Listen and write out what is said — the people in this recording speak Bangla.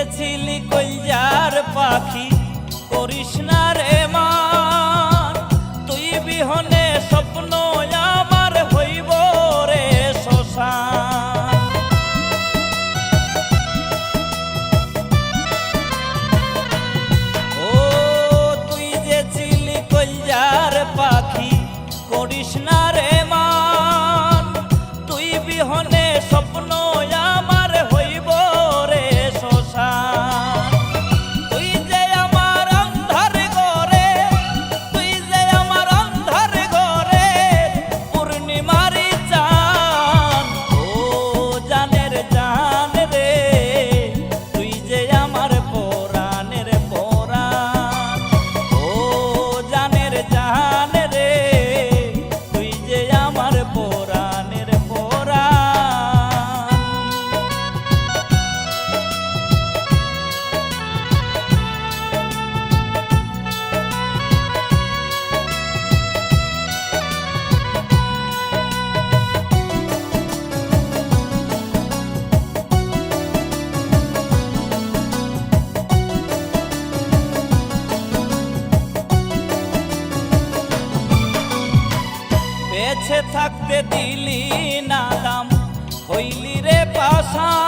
দিয়েছিলি কইয়ার পাখি করিস না বেছে থাকতে দিলি না দাম। হইলি রে পাশা